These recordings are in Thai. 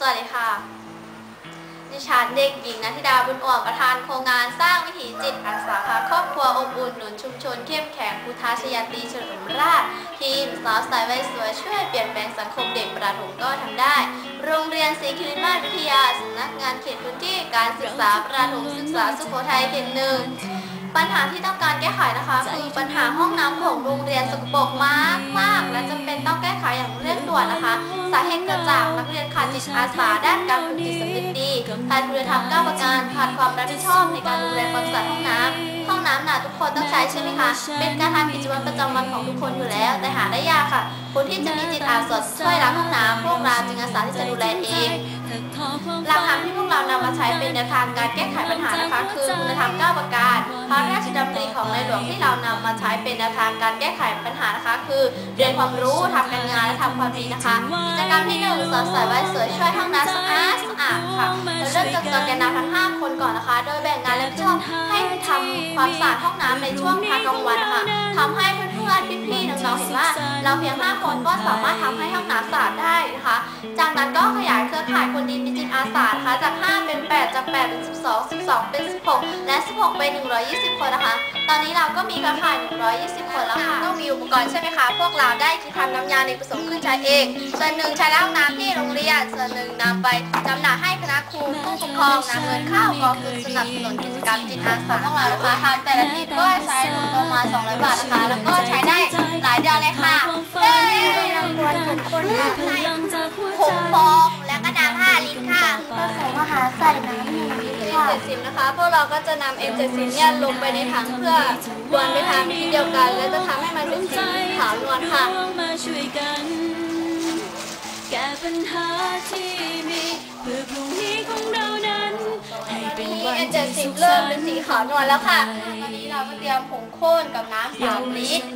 สวัสดีค่ะ ดิฉันเด็กหญิงนัทธิดาบุญอ่วมประธานโครงงานสร้างวิถีจิตอาสาค่ะครอบครัวอบอุ่นหนุนชุมชนเข้มแข็งพุทธาชยาตรีเฉลิมราช ทีมสาวสายวัยสวยช่วยเปลี่ยนแปลงสังคมเด็กประถมก็ทำได้ โรงเรียนศรีคิริมาศวิทยาสำนักงานเขตพื้นที่การศึกษาประถมศึกษาสุโขทัยเขตหนึ่งปัญหาที่ต้องการแก้ไขนะคะ คือปัญหาห้องน้ำของโรงเรียนสกปรกมากมากและจำเป็นต้องแก้ไขอย่างเร่ง วนนะคะ สาเหตุเกิดจากนักเรียนขาดจิตอาสาด้านการฝึกจิตสำนึกดีขาดคุณธรรมก้าวประการขาดความรับผิดชอบในการดูแลความสะอาดห้องน้ำห้องน้ำน่ะทุกคนต้องใช้ใช่ไหมคะ เป็นการทำกิจวัตรประจำวันของทุกคนอยู่แล้ว แต่หาได้ยากค่ะ คนที่จะมีจิตอาสาช่วยล้างห้องน้ำพวกเราจึงอาสาที่จะดูแลเองหลักธรรมที่พวกเรานำมาใช้เป็นแนวทางการแก้ไข พระราชดำริของในหลวงที่เรานำมาใช้เป็นแนวทางการแก้ไขปัญหานะคะ คือเรียนความรู้ทำการงานและทำความดีนะคะกิจกรรมที่หนึ่งสอนสายไว้สวยช่วยห้องน้ำสะอาดสะอาดค่ะเราเริ่มจากตัวแกนนำทั้งห้าคนก่อนนะคะ โดยแบ่งงานและช่วงให้ทำความสะอาดห้องน้ำในช่วงพักกลางวันค่ะทำให้เพื่อนๆพี่ๆน้องๆเห็นว่า เราเพียงห้าคนก็สามารถทำให้ห้องน้ำสะอาดได้นะคะจากนั้นก็ขยายเครือข่ายคนดีมีจิตอาสานะคะจาก 5 เป็น 8 จาก 8 เป็น 12 12 เป็น 16 และ 16 เป็น 120 คนนะคะ ตอนนี้เราก็มีเครือข่าย 120 คนแล้วค่ะต้องมีอุปกรณ์ใช่ไหมคะ พวกเราได้คิดทำน้ำยาในผสมขึ้นใช้เอง ส่วนหนึ่งใช้ล้างน้ำที่โรงเรียน ส่วนหนึ่งนำไปจำหน่ายให้คณะครูผู้ปกครองนำเงินเข้ากองทุนสนับสนุนกิจกรรมจิตอาสาของเรานะคะทำแต่ละทีก็ใช้ประมาณ 200 บาทนะคะ ฟองและก็น้ำ5ลิตรค่ะผสมอาหารใส่น้ำหนึ่งลิตรค่ะเจ็ดสิบนะคะ พวกเราก็จะนำเอ็มเจ็ดสิบเนี่ยลงไปในถังเพื่อดวนไปทางที่เดียวกัน และจะทำให้มันเป็นสีขาวนวลค่ะ มาช่วยกัน แก้ปัญหาที่มีเพื่อพรุ่งนี้ของเรานั้น ให้เป็นวันเอ็มที่เจ็ดสิสุบขเริ่สัมนเป็นต์ สีขาวนวลแล้วค่ะตอนนี้ เราก็เตรียมผงข้นกับน้ำสามลิตร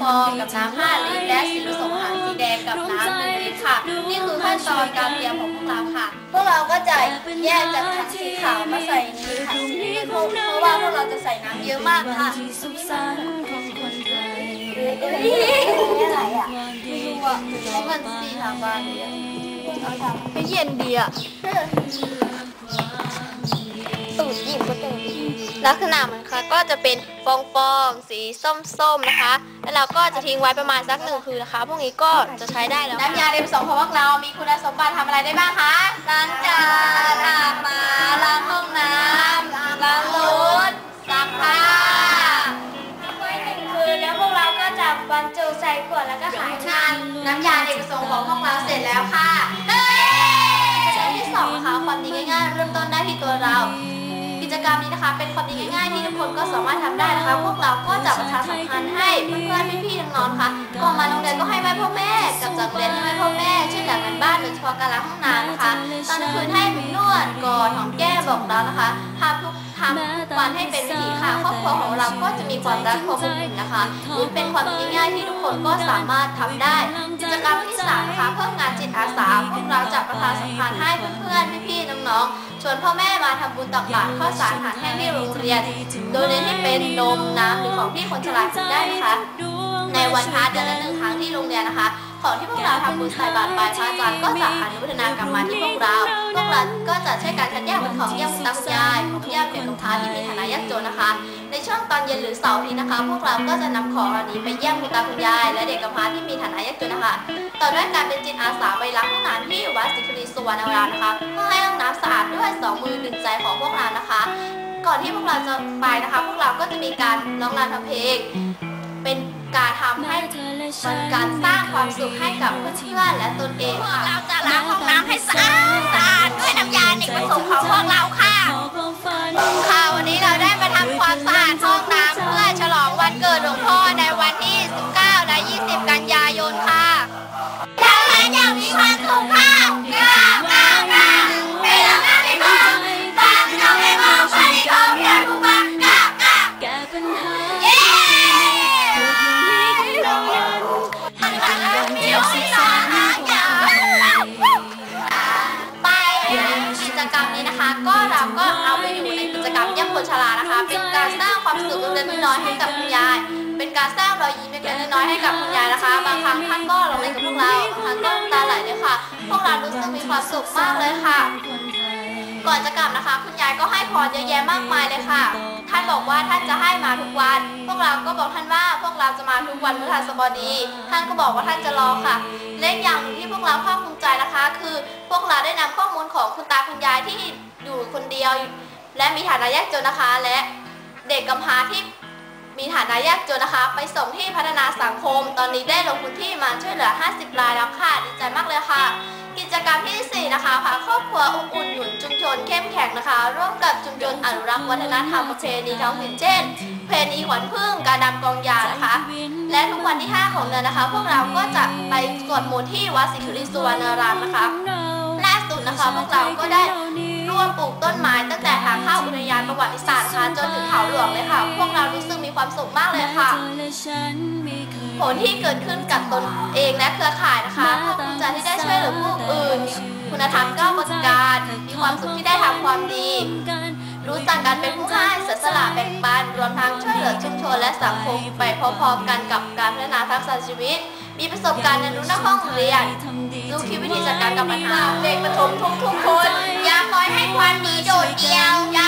ฟองกับน้ำ5ลิตร และสีผสมอาหารสีแดงกับน้ำ1ลิตรค่ะ นี่คือขั้นตอนการเตรียมของพวกเราค่ะ พวกเราก็จะแยกจากถังสีขาวมาใส่ในถังสีน้ำเงินเพราะว่าพวกเราจะใส่น้ำเยอะมากค่ะที่สุขสันต์ของคนไทยอะไรอะความดีเพราะมันสีทางบ้านเนี่ยไม่เย็นดีอะ ลักษณะมันค่ะก็จะเป็นฟองฟองๆสีส้มๆนะคะ แล้วเราก็จะทิ้งไว้ประมาณสักหนึ่งคืนนะคะ พวกนี้ก็จะใช้ได้แล้ว น้ำยาเดมสองของพวกเรา มีคุณสมบัติทำอะไรได้บ้างคะล้างจานอาบน้ำล้างห้องน้ำล้างรถซักผ้าไว้หนึ่งคืนแล้วพวกเราก็จะบรรจุใส่ขวดแล้วก็ขายงานน้ำยาเด็กประสงค์ของพวกเราเสร็จแล้วค่ะเฮ้ยชั้นที่สองนะคะความดีง่ายๆเริ่มต้นได้ที่ตัวเรากิ จกรรมนี้นะคะ เป็นความดีง่ายๆที่ทุกคนก็สามารถทำได้นะคะ พวกเราก็จะประชาสัมพันธ์ให้เพื่อนๆพี่ๆน้องๆค่ะก่อนมาโรงเรียนก็ให้ไหว้พ่อแม่กับจากเรียนให้ไหว้พ่อแม่ช่วยเหลืองานบ้านโดยเฉพาะการล้างห้องน้ำนะคะ ตอนกลางคืนให้นวดกอดหอมแก้มบอกเรานะคะพาทุก ทำวันให้เป็นวิถีค่ะครอบครัวของเราก็จะมีความรักความอบอุ่นนะคะนี่เป็นความดีง่ายๆที่ทุกคนก็สามารถทำได้กิจกรรมที่สามนะคะเพิ่มงานจิตอาสาพวกเราจะประชาสัมพันธ์ให้เพื่อนๆพี่ๆน้องๆชวนพ่อแม่มาทำบุญตักบาตรข้าวสารอาหารแห้งที่โรงเรียน โดยเน้นให้เป็นนมน้ำหรือของที่คนชรากินได้นะคะในวันพระเดือนละหนึ่งครั้งที่โรงเรียนนะคะ ของที่พวกเราทำบุญใส่บาตรไปพระอาจารย์ก็จะอนุโมทนากรรมมาที่พวกเรา พวกเราก็จะช่วยการคัดแยกเป็นของเยี่ยมตาคุณยายของเยี่ยมเด็กกำพร้าที่มีฐานะยากจนนะคะ ในช่วงตอนเย็นหรือเสาร์อาทิตย์นะคะ พวกเราก็จะนำของเหล่านี้ไปเยี่ยมคุณตาคุณยายและเด็กกำพร้าที่มีฐานะยากจนนะคะ ต่อด้วยการเป็นจิตอาสาไปล้างห้องน้ำที่วัดสิคริสุวรรณวรารามนะคะเพื่อให้ห้องน้ำสะอาดด้วยสองมือหนึ่งใจของพวกเรานะคะ ก่อนที่พวกเราจะไปนะคะ พวกเราก็จะมีการร้องรำทำเพลงเป็น การทำให้มันการสร้างความสุขให้กับเพื่อนๆและตนเองค่ะเราจะล้างห้องน้ำให้สะอาดสะอาดด้วยน้ำยา เป็นการสร้างความสุขเล็กน้อยให้กับคุณยาย เป็นการสร้างรอยยิ้มเล็กน้อยให้กับคุณยายนะคะ บางครั้งท่านก็ร้องเล่นกับพวกเราบางครั้งก็ตาไหลเลยค่ะ พวกเรารู้สึกมีความสุขมากเลยค่ะ ก่อนจะกลับนะคะ คุณยายก็ให้พรเยอะแยะมากมายเลยค่ะ ท่านบอกว่าท่านจะให้มาทุกวัน พวกเราก็บอกท่านว่าพวกเราจะมาทุกวันพฤหัสบดี ท่านก็บอกว่าท่านจะรอค่ะและอีกอย่างหนึ่งที่พวกเราภาคภูมิใจนะคะ คือพวกเราได้นำข้อมูลของคุณตาคุณยายที่อยู่คนเดียว และมีฐานะยากจนนะคะ และเด็กกำพร้าที่มีฐานะยากจนนะคะ ไปส่งที่พัฒนาสังคม ตอนนี้ได้ลงพื้นที่มาช่วยเหลือ 50 รายแล้วค่ะดีใจมากเลยค่ะ กิจกรรมที่ 4 นะคะพาครอบครัวอบอุ่นหนุนชุมชนเข้มแข็งนะคะ ร่วมกับชุมชนอนุรักษ์วัฒนธรรมประเพณีท้องถิ่นเช่นเพณีขวัญพึ่งการดำกองยานะคะ และทุกวันที่ 5 ของเดือนนะคะ พวกเราก็จะไปสวดมนต์ที่วัดสิริสุวรรณรามนะคะล่าสุดนะคะพวกเราก็ได้ ร่วมปลูกต้นไม้ตั้งแต่ทางเข้าอุทยานประวัติศาสตร์นะคะจนถึงเขาหลวงเลยค่ะ พวกเรารู้สึกมีความสุขมากเลยค่ะ ผลที่เกิดขึ้นกับตนเองและเครือข่ายนะคะภาคภูมิใจที่ได้ช่วยเหลือผู้อื่น คุณธรรมก้าวประการมีความสุขที่ได้ทำความดี รู้จักการเป็นผู้ให้เสียสละแบ่งปัน รวมทั้งช่วยเหลือชุมชนและสังคมไปพร้อมๆกันกับการพัฒนาทักษะชีวิต มีประสบการณ์เรียนรู้นอกห้องเรียน รู้คิดวิธีจัดการกับปัญหาเด็กประถมทุกๆคน อย่าปล่อยให้ความดีโดดเดี่ยว อย่า